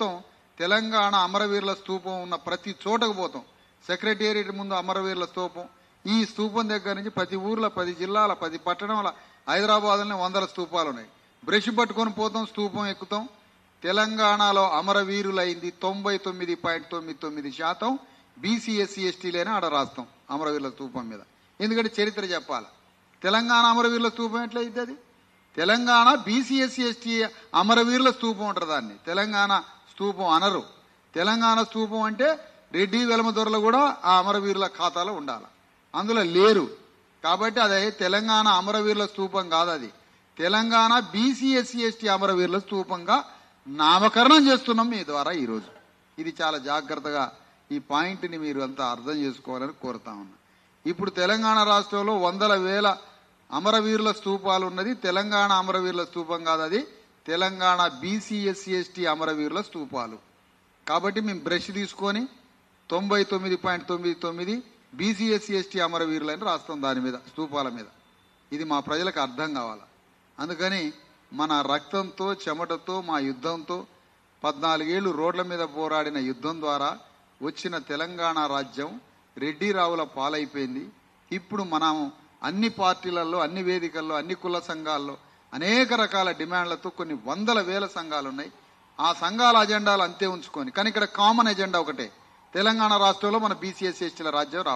మొత్తం తెలంగాణ అమరవీరుల స్తూపం ఉన్న ప్రతి చోటకు పోతాం. సెక్రటేరియట్ ముందు అమరవీరుల స్తూపం ఈ స్తూపం దగ్గర నుంచి ప్రతి ఊర్లో పది జిల్లాల పది పట్టణాల హైదరాబాద్లోనే వందల స్తూపాలు ఉన్నాయి. బ్రష్ పట్టుకొని పోతాం స్తూపం ఎక్కుతాం. తెలంగాణలో అమరవీరులైంది తొంభై తొమ్మిది పాయింట్ తొమ్మిది తొమ్మిది శాతం బీసీఎస్సీ ఎస్టీలైనా ఆడ రాస్తాం అమరవీరుల స్తూపం మీద. ఎందుకంటే చరిత్ర చెప్పాలి. తెలంగాణ అమరవీరుల స్తూపం ఎట్లయితే అది? తెలంగాణ బీసీఎస్సీ ఎస్టీ అమరవీరుల స్తూపం ఉంటుంది దాన్ని. తెలంగాణ స్తూపం అనరు. తెలంగాణ స్తూపం అంటే రెడ్డి వెలమ దొరలు కూడా ఆ అమరవీరుల ఖాతాలో ఉండాలి. అందులో లేరు. కాబట్టి అది తెలంగాణ అమరవీరుల స్తూపం కాదు అది. తెలంగాణ బీసీ ఎస్సీ ఎస్టీ అమరవీరుల స్తూపంగా నామకరణం చేస్తున్నాం మీ ద్వారా ఈరోజు. ఇది చాలా జాగ్రత్తగా ఈ పాయింట్ని మీరు అంతా అర్థం చేసుకోవాలని కోరుతా ఉన్నా. ఇప్పుడు తెలంగాణ రాష్ట్రంలో వందల వేల అమరవీరుల స్తూపాలు ఉన్నది. తెలంగాణ అమరవీరుల స్తూపం కాదు అది. తెలంగాణ బీసీ ఎస్సీ ఎస్టీ అమరవీరుల స్తూపాలు కాబట్టి మేము బ్రష్ తీసుకొని తొంభై తొమ్మిది పాయింట్ తొమ్మిది తొమ్మిది బీసీ ఎస్సీ ఎస్టీ అమరవీరులని రాస్తాం దాని మీద స్తూపాల మీద. ఇది మా ప్రజలకు అర్థం కావాలి? అందుకని మన రక్తంతో చెమటతో మా యుద్ధంతో పద్నాలుగేళ్ళు రోడ్ల మీద పోరాడిన యుద్ధం ద్వారా వచ్చిన తెలంగాణ రాజ్యం రెడ్డి రావుల పాలైపోయింది. ఇప్పుడు మనం అన్ని పార్టీలలో అన్ని వేదికల్లో అన్ని కుల సంఘాల్లో అనేక రకాల డిమాండ్లతో కొన్ని వందల వేల సంఘాలు ఉన్నాయి ఆ సంఘాల అజెండాలు అంతే ఉంచుకొని కానీ ఇక్కడ కామన్ ఎజెండా ఒకటే. తెలంగాణ రాష్ట్రంలో మన బీసీఎస్సీ ఎస్టీల రాజ్యం రావాలి.